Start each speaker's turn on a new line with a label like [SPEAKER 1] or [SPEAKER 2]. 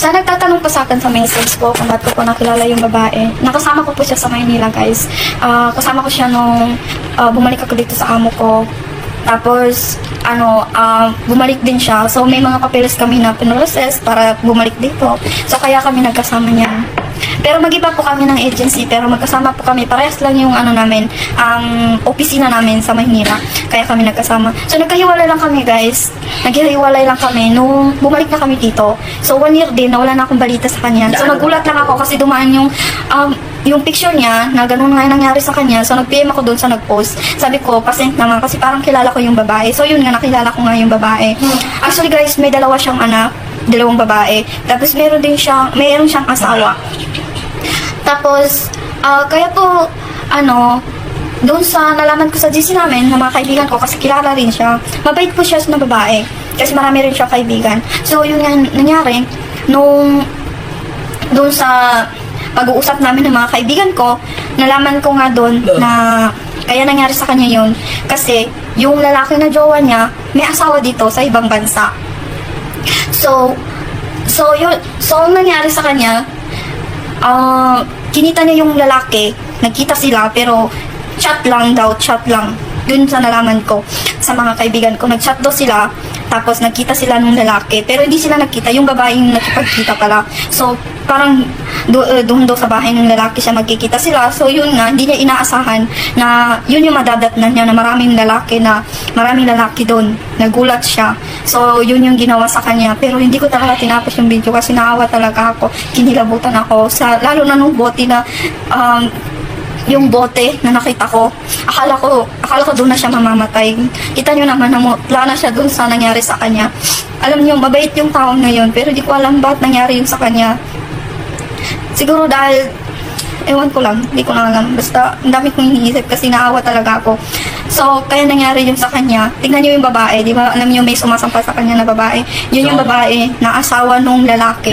[SPEAKER 1] Sa nagtatanong pa sa akin sa message ko kung ba't ko po nakilala yung babae, nakasama ko po siya sa Maynila guys. Ah, kasama ko siya nung ah, bumalik ako dito sa amo ko. Tapos, ano, ah, bumalik din siya. So, may mga papeles kami na pinroses para bumalik dito. So, kaya kami nagkasama niya. Pero mag-iba po kami ng agency, pero magkasama po kami. Parehas lang yung ano namin, ang opisina namin sa Maynila. Kaya kami nagkasama. So, nagkahiwalay lang kami, guys. Naghihiwalay lang kami nung bumalik na kami dito. So, one year din, nawala na akong balita sa kanya. So, nagulat lang ako kasi dumaan yung, um, yung picture niya na ganun nga nangyari sa kanya. So, nag-PM ako doon sa nag-post. Sabi ko, pasent naman kasi parang kilala ko yung babae. So, yun nga, nakilala ko nga yung babae. Actually, guys, may dalawa siyang anak dalawang babae. Tapos meron din siyang, meron siyang asawa. Tapos, ah, kaya po, ano, doon sa nalaman ko sa GC namin, ng mga kaibigan ko, kasi kilala rin siya, mabait po siya na babae. Kasi marami rin siya kaibigan. So, yun nga nangyari, nung doon sa pag-uusap namin ng mga kaibigan ko, nalaman ko nga doon na kaya nangyari sa kanya yun. Kasi, yung lalaki na jowa niya, may asawa dito sa ibang bansa. So, so yun, so ang nangyari sa kanya, ah, kinita niya yung lalaki, nagkita sila, pero chat lang daw, chat lang. Dun sa nalaman ko sa mga kaibigan ko, nag-chat daw sila, tapos nagkita sila nung lalaki, pero hindi sila nagkita, yung babae yung nakipagkita pala. So, parang do, uh, doon daw sa bahay ng lalaki siya magkikita sila. So, yun nga, hindi niya inaasahan na yun yung madadatnan niya na maraming lalaki na maraming lalaki doon. Nagulat siya. So, yun yung ginawa sa kanya. Pero hindi ko talaga tinapos yung video kasi naawa talaga ako. Kinilabutan ako. Sa, lalo na nung bote na um, yung bote na nakita ko, akala ko, akala ko doon na siya mamamatay. Kita nyo naman na mutla siya doon sa nangyari sa kanya. Alam nyo, mabait yung taon na yun, pero di ko alam ba't nangyari yun sa kanya. Siguro dahil, ewan ko lang, hindi ko na alam. Basta, ang dami kong iniisip kasi naawa talaga ako. So, kaya nangyari yun sa kanya. Tignan nyo yung babae, di ba? Alam nyo, may sumasampa sa kanya na babae. Yun yung babae na asawa nung lalaki.